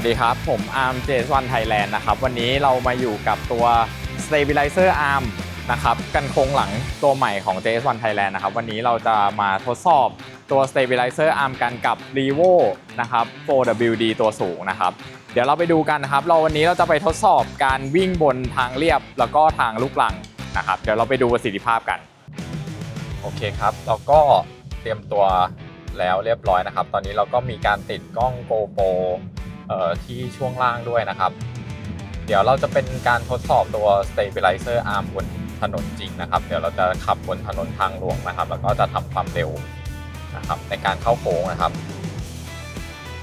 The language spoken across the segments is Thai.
สวัสดีครับ ผมอาร์มเจสันไทยแลนด์นะครับ วันนี้เรามาอยู่กับตัว Stabilizer Arm นะครับ กันโครงหลังตัวใหม่ของ JS1 Thailand นะครับ วันนี้เราจะมาทดสอบตัว Stabilizer Arm กันกับ r e v o นะครับ 4WD ตัวสูงนะครับ เดี๋ยวเราไปดูกันนะครับ เราวันนี้เราจะไปทดสอบการวิ่งบนทางเรียบแล้วก็ทางลูกลังนะครับ เดี๋ยวเราไปดูประสิทธิภาพกัน โอเคครับ เราก็เตรียมตัวแล้วเรียบร้อยนะครับ ตอนนี้เราก็มีการติดกล้อง GoPro ที่ช่วงล่างด้วยนะครับ เดี๋ยวเราจะเป็นการทดสอบตัว stabilizer arm บนถนนจริงนะครับ เดี๋ยวเราจะขับบนถนนทางหลวงนะครับ แล้วก็จะทำความเร็วนะครับในการเข้าโค้งนะครับ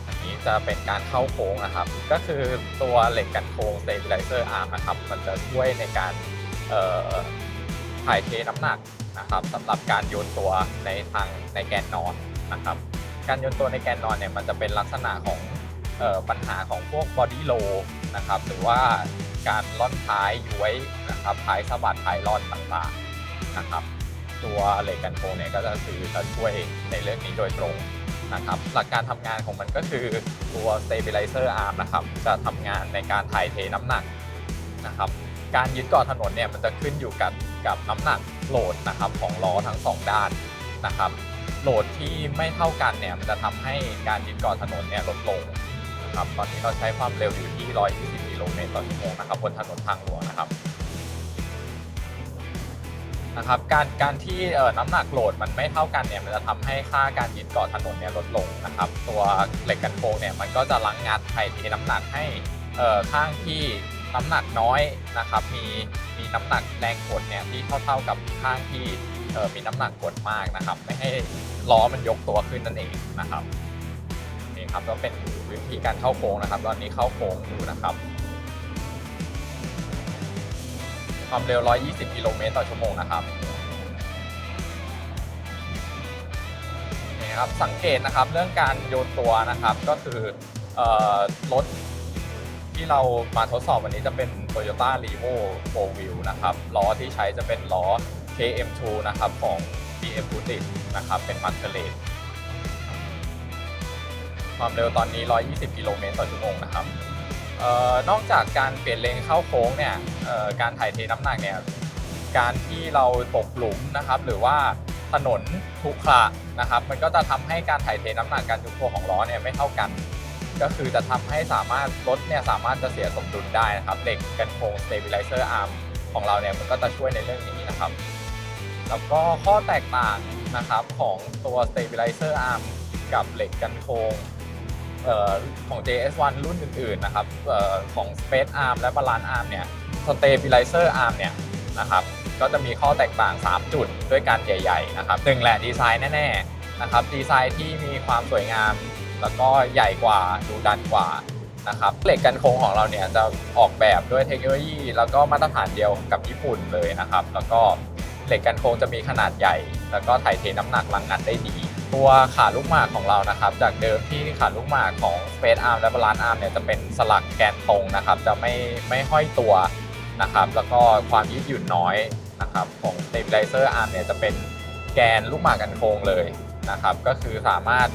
อันนี้จะเป็นการเข้าโค้งนะครับ ก็คือตัวเหล็กกันโค้ง stabilizer arm นะครับ มันจะช่วยในการถ่ายเทน้ำหนักนะครับสำหรับการโยนตัวในทางในแกนนอนนะครับ การโยนตัวในแกนนอนเนี่ยมันจะเป็นลักษณะของ ปัญหาของพวก body low นะครับหรือว่าการล่อนท้ายย้วยนะครับท้ายสะบัดท้ายล่อนต่างๆนะครับ ตัวเหล็กกันโคเนี่ยก็จะคือจะช่วยในเรื่องนี้โดยตรงนะครับ หลักการทำงานของมันก็คือตัว stabilizer arm นะครับ จะทำงานในการถ่ายเทน้ำหนักนะครับ การยึดเกาะถนนเนี่ยมันจะขึ้นอยู่กับกับน้ำหนักโหลดนะครับของล้อทั้งสองด้านนะครับ โหลดที่ไม่เท่ากันเนี่ยมันจะทำให้การยึดเกาะถนนเนี่ยลดลง นะครับ ตอนนี้เราใช้ความเร็วอยู่ที่ 120 กิโลเมตรต่อชั่วโมงนะครับบนถนนทางหลวงนะครับนะครับการการที่น้ำหนักโหลดมันไม่เท่ากันเนี่ยมันจะทำให้ค่าการยึดเกาะถนนเนี่ยลดลงนะครับ ตัวเหล็กกันโค้งเนี่ยมันก็จะลังงัดไถ่เทน้ำหนักให้ข้างที่น้ำหนักน้อยนะครับ มีมีน้ำหนักแรงกดเนี่ยที่เท่าๆกับข้างที่มีน้ำหนักกดมากนะครับ ไม่ให้ล้อมันยกตัวขึ้นนั่นเองนะครับ ครับก็เป็นวิธีการเข้าโค้งนะครับ ตอนนี้เข้าโค้งอยู่นะครับ ความเร็ว 120 กิโลเมตรต่อชั่วโมงนะครับนี่ครับสังเกตนะครับเรื่องการโยนตัวนะครับก็คือรถที่เรามาทดสอบวันนี้จะเป็น Toyota r e v o 4 Wheel นะครับล้อที่ใช้จะเป็นล้อ KM2 นะครับของ BM b u t i นะครับเป็นมั t เ r เลน ความเร็วตอนนี้ 120 กิโลเมตรต่อชั่วโมงนะครับออนอกจากการเปลี่ยนเลนเข้าโค้งเนี่ยการถ่ายเทน้ำหนักเนี่ยการที่เราตกหลุมนะครับ หรือว่าถนนขรุขระนะครับ มันก็จะทำให้การถ่ายเทน้ำหนักการยุบตัวของล้อเนี่ยไม่เท่ากัน ก็คือจะทำให้สามารถรถเนี่ยสามารถจะเสียสมดุลได้นะครับเหล็กกันโครง stabilizer arm ของเราเนี่ยมันก็จะช่วยในเรื่องนี้นะครับ แล้วก็ข้อแตกต่างนะครับของตัว stabilizer arm กับเหล็กกันโครง ของ JS1 รุ่นอื่นๆนะครับออของ Space Arm และ Balance Arm เนี่ย Stabilizer Arm เนี่ยนะครับก็จะมีข้อแตกต่าง 3 จุดด้วยกันใหญ่ๆนะครับหนึ่งแหละดีไซน์แน่ๆนะครับดีไซน์ที่มีความสวยงาม แล้วก็ใหญ่กว่าดูดันกว่านะครับเหล็กกันโค้งของเราเนี่ยจะออกแบบด้วยเทคโนโลยี แล้วก็มาตรฐานเดียวกับญี่ปุ่นเลยนะครับ แล้วก็เหล็กกันโค้งจะมีขนาดใหญ่ แล้วก็ถ่ายเทน้ำหนักลังงัดได้ดี ตัวขาลูกหมากของเรานะครับ จากเดิมที่ขาลูกหมากของ Space Arm และ Balance Arm เนี่ยจะเป็นสลักแกนตรงนะครับ จะไม่ไม่ห้อยตัวนะครับ แล้วก็ความยืดหยุ่นน้อยนะครับของ Stabilizer Arm เนี่ยจะเป็นแกนลูกหมากกันโค้งเลยนะครับ ก็คือสามารถ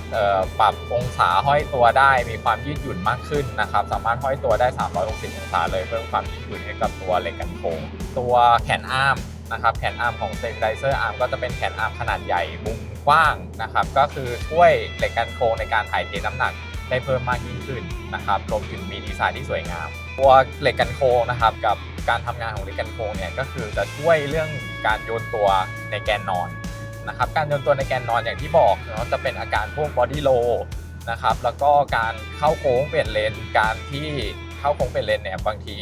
ปรับองศาห้อยตัวได้มีความยืดหยุ่นมากขึ้นนะครับ สามารถห้อยตัวได้ 360 องศาเลยเพิ่มความยืดหยุ่นให้กับตัวเล็กกันโค้งตัวแขนอาร์มนะครับแขนอาร์มของ Stabilizer Arm ก็จะเป็นแขนอาร์มขนาดใหญ่มุม กว้างนะครับ ก็คือช่วยเหล็กกันโครงในการถ่ายเทน้ำหนักได้เพิ่มมากยิ่งขึ้นนะครับรวมถึงมีดีไซน์ที่สวยงาม ตัวเหล็กกันโครงนะครับ กับการทำงานของเหล็กกันโครงเนี่ยก็คือจะช่วยเรื่องการโยนตัวในแกนนอนนะครับ การโยนตัวในแกนนอนอย่างที่บอกเนาะจะเป็นอาการพวก body low นะครับ แล้วก็การเข้าโค้งเปลี่ยนเลนการที่เข้าโค้งเปลี่ยนเลนเนี่ยบางที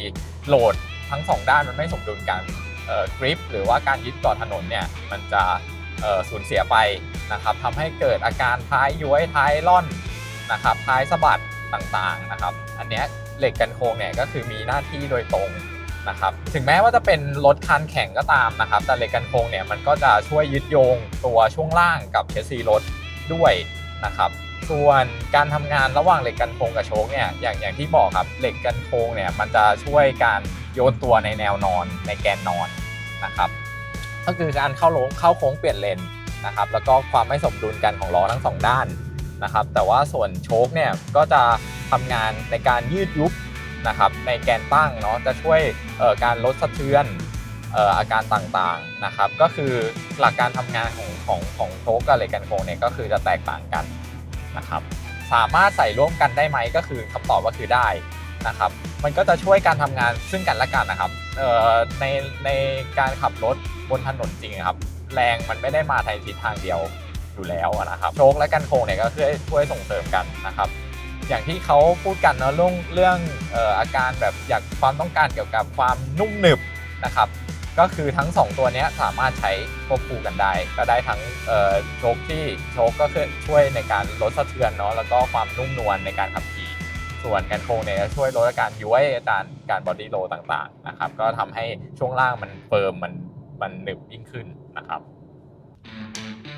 โหลดทั้งสองด้านมันไม่สมดุลกันกริปหรือว่าการยึดเกาะถนนเนี่ยมันจะ สูญเสียไปนะครับทำให้เกิดอาการท้ายย้วยท้ายล่อนนะครับท้ายสะบัดต่างๆนะครับ อันนี้เหล็กกันโค้งเนี่ยก็คือมีหน้าที่โดยตรงนะครับ ถึงแม้ว่าจะเป็นรถคันแข่งก็ตามนะครับ แต่เหล็กกันโค้งเนี่ยมันก็จะช่วยยึดโยงตัวช่วงล่างกับเชสซีรถด้วยนะครับ ส่วนการทำงานระหว่างเหล็กกันโค้งกับโชคเนี่ยอย่างอย่างที่บอกครับเหล็กกันโค้งเนี่ยมันจะช่วยการโยนตัวในแนวนอนในแกนนอนนะครับ ก็คือการเข้าโค้งเข้าโค้งเปลี่ยนเลนนะครับแล้วก็ความไม่สมดุลกันของล้อทั้งสองด้านนะครับแต่ว่าส่วนโชคเนี่ยก็จะทำงานในการยืดยุบนะครับในแกนตั้งเนาะจะช่วยเอ่อการลดสะเทือนเอ่ออาการต่างๆนะครับก็คือหลักการทำงานของของของโชคกับเหล็กกันโคงเนี่ยก็คือจะแตกต่างกันนะครับสามารถใส่ร่วมกันได้ไหมก็คือคำตอบก็คือได้นะครับ มันก็จะช่วยการทำงานซึ่งกันและกันนะครับเอ่อในในการขับรถบนถนนจริงครับ แรงมันไม่ได้มาในทิศทางเดียวอยู่แล้วนะครับโชคและกันโคงเนี่ยก็คือช่วยส่งเสริมกันนะครับ อย่างที่เขาพูดกันเนอะเรื่องเรื่องอออาการแบบอยากความต้องการเกี่ยวกับความนุ่มหนึบนะครับก็คือทั้ง 2 ตัวนี้สามารถใช้ควบคู่กันได้ ก็ได้ทั้งเอ่อโชคที่โชคก็คือช่วยในการลดสะเทือนเนาะแล้วก็ความนุ่มนวลในการขับขี่ ส่วนกันโคงเนี่ยจะช่วยลดอาการย้วยอาการการบอดี้โลต่างๆนะครับก็ทำให้ช่วงล่างมันเฟิร์มมันมันหนึบยิ่งขึ้นนะครับ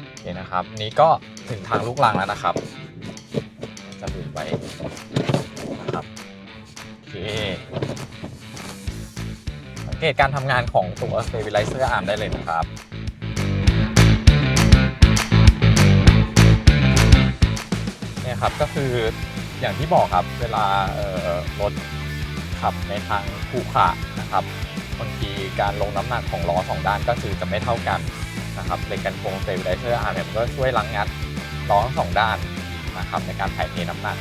โอเคนะครับนี้ก็ถึงทางลูกลังแล้วนะครับ จะหมุนไว้นะครับโอเคสังเกตการทำงานของตัว stabilizer arm ได้เลยนะครับเนี่ยครับก็คือ อย่างที่บอกครับเวลาเอ่อรถขับในทางขรุขระนะครับบางทีการลงน้ำหนักของล้อสองด้านก็คือจะไม่เท่ากันนะครับเหล็กกันโครง stabilizer arm เนี่ยมันก็ช่วยลังงัดล้อสองด้านนะครับในการถ่ายเทน้ำหนัก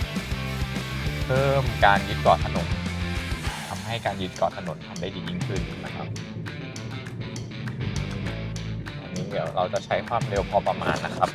เพิ่มการยึดเกาะถนนทำให้การยึดเกาะถนนทำได้ดียิ่งขึ้นนะครับอันนี้เดี๋ยวเราจะใช้ความเร็วพอประมาณนะครับ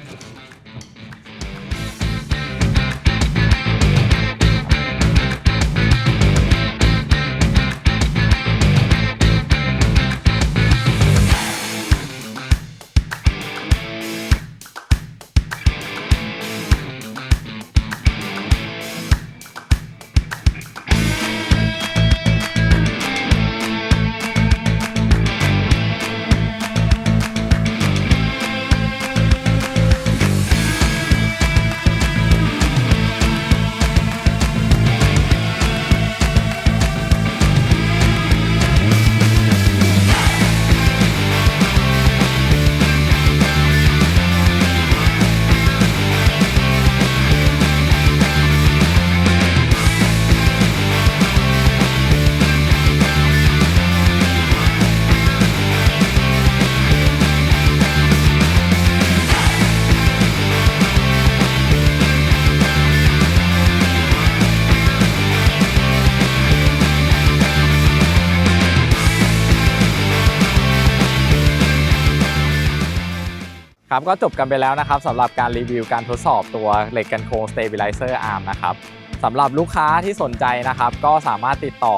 ครับก็จบกันไปแล้วนะครับสำหรับการรีวิวการทดสอบตัวเหล็กกันโครง Stabilizer Arm นะครับสำหรับลูกค้าที่สนใจนะครับ ก็สามารถติดต่อ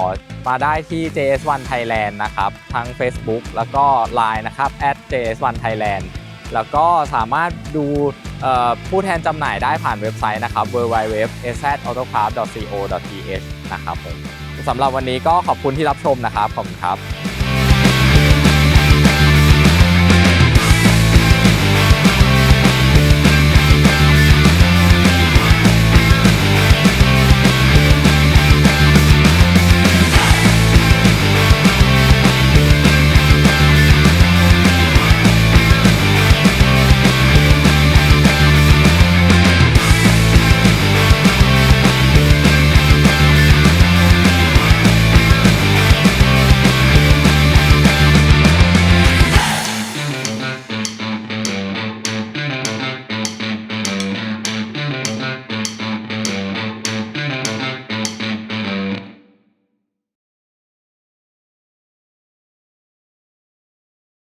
มาได้ที่ JS1 Thailand นะครับ ทั้ง Facebook แล้วก็ Line นะครับ @JS1 Thailand แล้วก็สามารถดูผู้แทนจำหน่ายได้ผ่านเว็บไซต์นะครับ www.sautocraft.co.th นะครับผมสำหรับวันนี้ก็ขอบคุณที่รับชมนะครับ ขอบคุณครับ